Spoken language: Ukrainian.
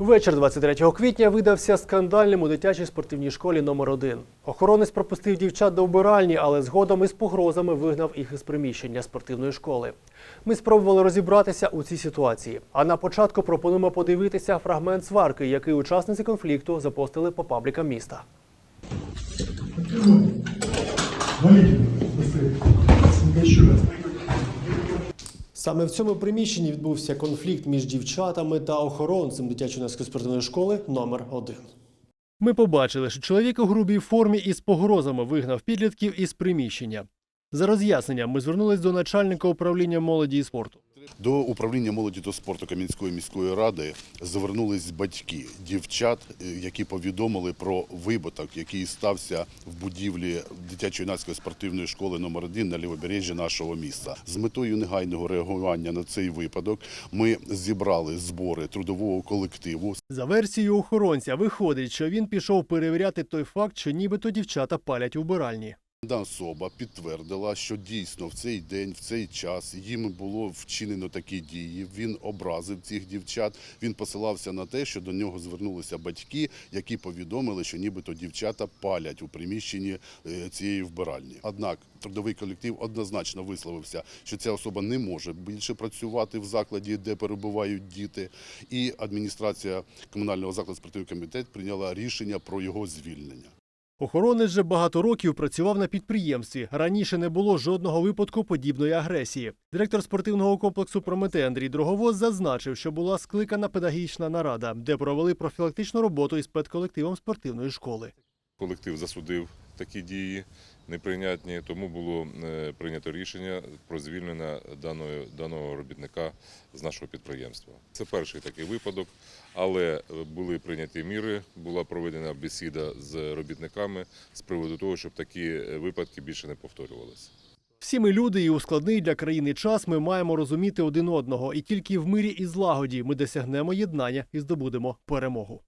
Вечір 23 квітня видався скандальним у дитячій спортивній школі номер 1 Охоронець пропустив дівчат до вбиральні, але згодом із погрозами вигнав їх із приміщення спортивної школи. Ми спробували розібратися у цій ситуації. А на початку пропонуємо подивитися фрагмент сварки, який учасниці конфлікту запостили по паблікам міста. Валите, Саме в цьому приміщенні відбувся конфлікт між дівчатами та охоронцем дитячо-юнацької спортивної школи номер 1 Ми побачили, що чоловік у грубій формі із погрозами вигнав підлітків із приміщення. За роз'ясненням ми звернулись до начальника управління молоді і спорту. До управління молоді та спорту Кам'янської міської ради звернулись батьки дівчат, е, які повідомили про вибуток, який стався в будівлі дитячо-юнацької спортивної школи номер 1 на лівобережжі нашого міста. З метою негайного реагування на цей випадок ми зібрали збори трудового колективу. За версією охоронця, виходить, що він пішов перевіряти той факт, що нібито дівчата палять у вбиральні. Дана особа підтвердила, що дійсно в цей день, в цей час їм було вчинено такі дії. Він образив цих дівчат. Він посилався на те, що до нього звернулися батьки, які повідомили, що нібито дівчата палять у приміщенні е, цієї вбиральні. Однак трудовий колектив однозначно висловився, що ця особа не може більше працювати в закладі, де перебувають діти. І адміністрація комунального закладу спортивний комітет прийняла рішення про його звільнення. Охоронець же багато років працював на підприємстві. Раніше не було жодного випадку подібної агресії. Директор спортивного комплексу Прометей Андрій Дроговоз зазначив, що була скликана педагогічна нарада, де провели профілактичну роботу із педколективом спортивної школи. Колектив засудив такі дії неприйнятні, тому було е, прийнято рішення про звільнення даної, даного робітника з нашого підприємства. Це перший такий випадок, але е, були прийняті міри, була проведена бесіда з робітниками з приводу того, щоб такі е, випадки більше не повторювалися. Всі ми люди, і у складний для країни час ми маємо розуміти один одного, і тільки в мирі і злагоді ми досягнемо єднання і здобудемо перемогу.